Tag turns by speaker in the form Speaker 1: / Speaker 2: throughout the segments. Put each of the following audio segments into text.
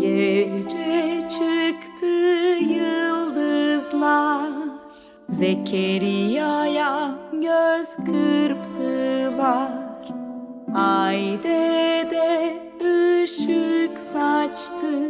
Speaker 1: Gece çıktı yıldızlar. Zekeriya'ya göz kırptılar. Ay dede ışık saçtı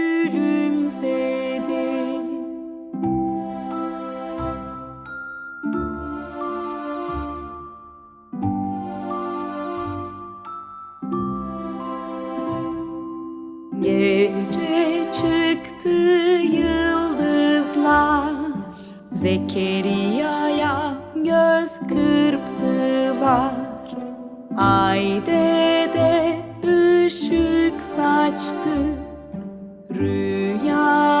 Speaker 1: Gece çıktı yıldızlar. Zekeriya'ya göz kırptılar. Ay dede ışık saçtı. Rüyanı